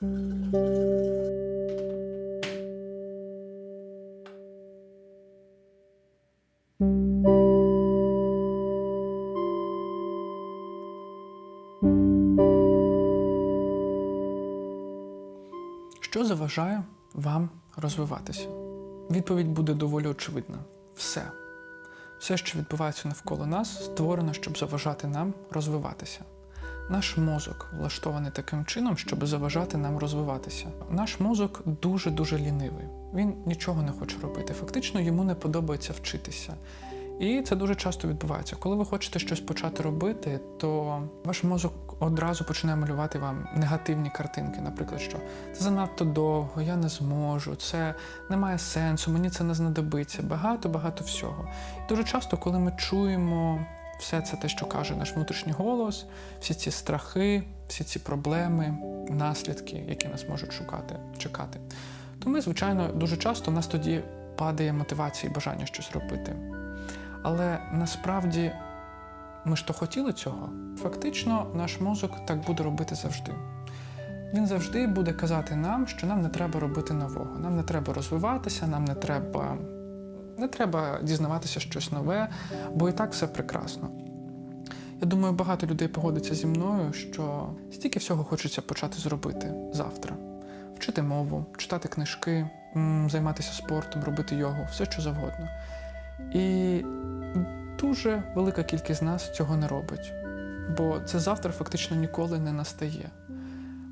Що заважає вам розвиватися? Відповідь буде доволі очевидна: все. Все, що відбувається навколо нас, створено, щоб заважати нам розвиватися. Наш мозок влаштований таким чином, щоб заважати нам розвиватися. Наш мозок дуже-дуже лінивий. Він нічого не хоче робити. Фактично йому не подобається вчитися. І це дуже часто відбувається. Коли ви хочете щось почати робити, то ваш мозок одразу починає малювати вам негативні картинки. Наприклад, що це занадто довго, я не зможу, це не має сенсу, мені це не знадобиться. Багато, багато всього. І дуже часто, коли ми чуємо все це те, що каже наш внутрішній голос, всі ці страхи, всі ці проблеми, наслідки, які нас можуть шукати, чекати, то ми, звичайно, дуже часто в нас тоді падає мотивація і бажання щось робити. Але насправді ми ж то хотіли цього. Фактично, наш мозок так буде робити завжди. Він завжди буде казати нам, що нам не треба робити нового, нам не треба розвиватися, нам не треба, не треба дізнаватися щось нове, бо і так все прекрасно. Я думаю, багато людей погодиться зі мною, що стільки всього хочеться почати зробити завтра: вчити мову, читати книжки, займатися спортом, робити йогу, все що завгодно. І дуже велика кількість з нас цього не робить, бо це завтра фактично ніколи не настає.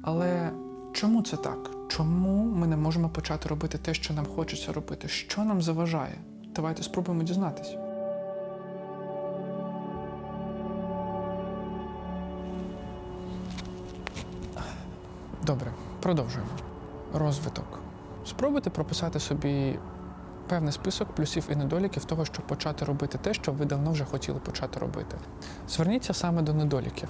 Але чому це так? Чому ми не можемо почати робити те, що нам хочеться робити? Що нам заважає? Давайте спробуємо дізнатися. Добре, продовжуємо. Розвиток. Спробуйте прописати собі певний список плюсів і недоліків того, щоб почати робити те, що ви давно вже хотіли почати робити. Зверніться саме до недоліків,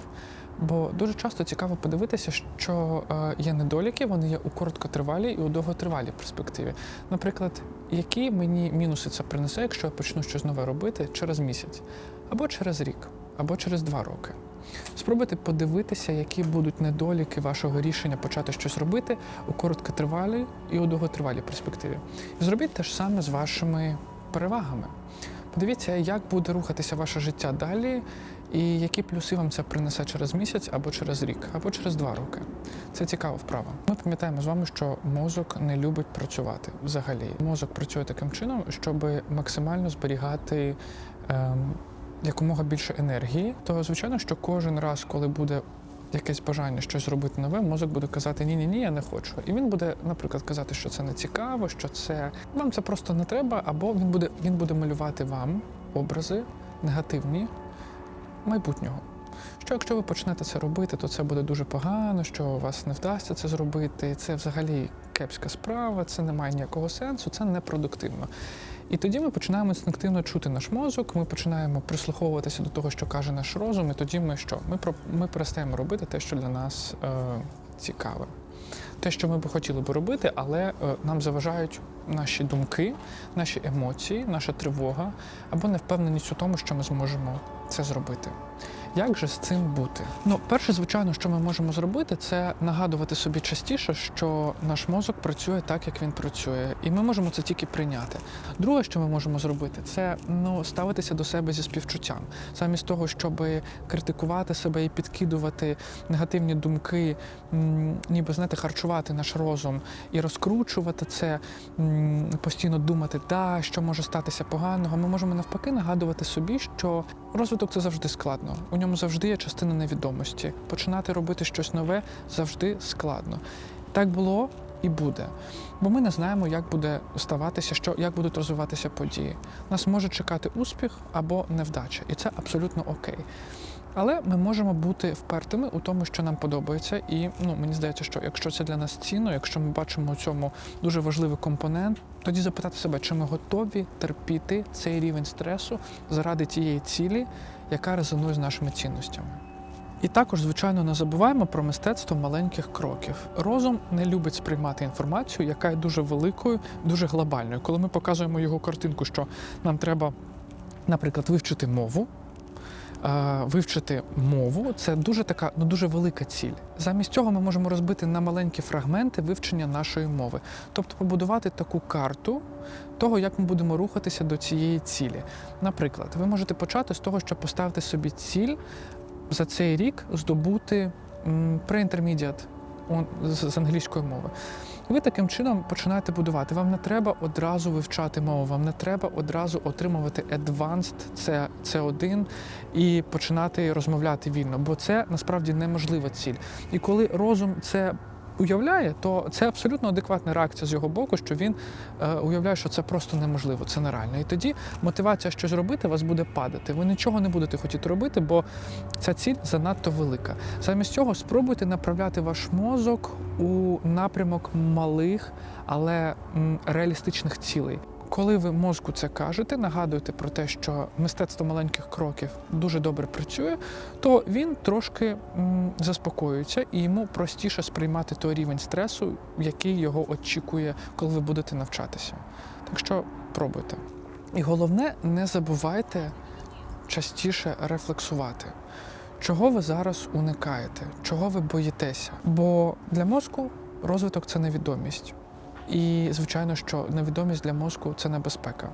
бо дуже часто цікаво подивитися, що е, є недоліки, вони є у короткотривалій і у довготривалій перспективі. Наприклад, які мені мінуси це принесе, якщо я почну щось нове робити через місяць, або через рік, або через два роки. Спробуйте подивитися, які будуть недоліки вашого рішення почати щось робити у короткотривалій і у довготривалій перспективі. І зробіть те ж саме з вашими перевагами. Подивіться, як буде рухатися ваше життя далі, і які плюси вам це принесе через місяць, або через рік, або через два роки. Це цікава вправа. Ми пам'ятаємо з вами, що мозок не любить працювати взагалі. Мозок працює таким чином, щоб максимально зберігати. Ем, якомога більше енергії, то звичайно, що кожен раз, коли буде якесь бажання щось зробити нове, мозок буде казати ні, ні, ні, я не хочу. І він буде, наприклад, казати, що це не цікаво, що це вам це просто не треба, або він буде він буде малювати вам образи негативні майбутнього. Що якщо ви почнете це робити, то це буде дуже погано, що у вас не вдасться це зробити. Це взагалі кепська справа, це не має ніякого сенсу, це непродуктивно. І тоді ми починаємо інстинктивно чути наш мозок, ми починаємо прислуховуватися до того, що каже наш розум, і тоді ми що? Ми про ми перестаємо робити те, що для нас е, цікаве. Те, що ми б хотіли би робити, але е, нам заважають наші думки, наші емоції, наша тривога або невпевненість у тому, що ми зможемо це зробити. Як же з цим бути? Ну, перше, звичайно, що ми можемо зробити, це нагадувати собі частіше, що наш мозок працює так, як він працює, і ми можемо це тільки прийняти. Друге, що ми можемо зробити, це ну ставитися до себе зі співчуттям, замість того, щоб критикувати себе і підкидувати негативні думки, ніби знаєте, харчувати наш розум і розкручувати це, постійно думати, да, що може статися поганого. Ми можемо навпаки нагадувати собі, що розвиток це завжди складно. У ньому завжди є частина невідомості. Починати робити щось нове завжди складно. Так було і буде. Бо ми не знаємо, як буде ставатися, що як будуть розвиватися події. Нас може чекати успіх або невдача, і це абсолютно окей. Але ми можемо бути впертими у тому, що нам подобається, і ну мені здається, що якщо це для нас цінно, якщо ми бачимо у цьому дуже важливий компонент, тоді запитати себе, чи ми готові терпіти цей рівень стресу заради тієї цілі, яка резонує з нашими цінностями. І також, звичайно, не забуваємо про мистецтво маленьких кроків. Розум не любить сприймати інформацію, яка є дуже великою, дуже глобальною. Коли ми показуємо його картинку, що нам треба, наприклад, вивчити мову, вивчити мову це дуже така, ну дуже велика ціль. Замість цього ми можемо розбити на маленькі фрагменти вивчення нашої мови, тобто побудувати таку карту того, як ми будемо рухатися до цієї цілі. Наприклад, ви можете почати з того, щоб поставити собі ціль за цей рік здобути преінтермедіат з англійської мови. Ви таким чином починаєте будувати. Вам не треба одразу вивчати мову, вам не треба одразу отримувати advanced це C1 і починати розмовляти вільно, бо це насправді неможлива ціль. І коли розум це уявляє, то це абсолютно адекватна реакція з його боку, що він е, уявляє, що це просто неможливо, це нереально. І тоді мотивація щось робити вас буде падати. Ви нічого не будете хотіти робити, бо ця ціль занадто велика. Замість цього спробуйте направляти ваш мозок у напрямок малих, але реалістичних цілей. Коли ви мозку це кажете, нагадуєте про те, що мистецтво маленьких кроків дуже добре працює, то він трошки заспокоюється і йому простіше сприймати той рівень стресу, який його очікує, коли ви будете навчатися. Так що пробуйте. І головне, не забувайте частіше рефлексувати. Чого ви зараз уникаєте? Чого ви боїтеся? Бо для мозку розвиток це невідомість. І, звичайно, що невідомість для мозку це небезпека.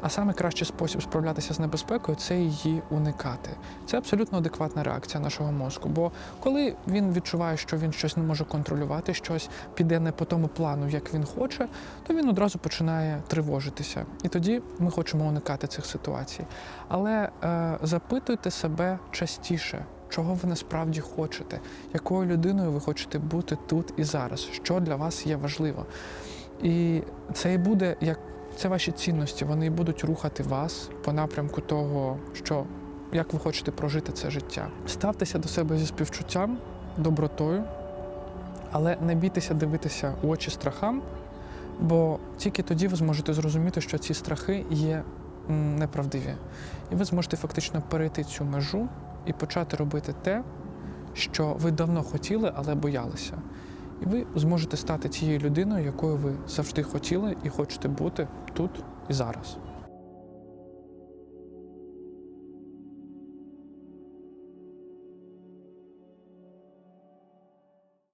А саме кращий спосіб справлятися з небезпекою це її уникати. Це абсолютно адекватна реакція нашого мозку. Бо коли він відчуває, що він щось не може контролювати, щось піде не по тому плану, як він хоче, то він одразу починає тривожитися. І тоді ми хочемо уникати цих ситуацій. Але е, запитуйте себе частіше. Чого ви насправді хочете, якою людиною ви хочете бути тут і зараз, що для вас є важливо. І це і буде як це ваші цінності, вони будуть рухати вас по напрямку того, що як ви хочете прожити це життя. Ставтеся до себе зі співчуттям, добротою, але не бійтеся дивитися у очі страхам, бо тільки тоді ви зможете зрозуміти, що ці страхи є неправдиві. І ви зможете фактично перейти цю межу і почати робити те, що ви давно хотіли, але боялися. І ви зможете стати тією людиною, якою ви завжди хотіли і хочете бути тут і зараз.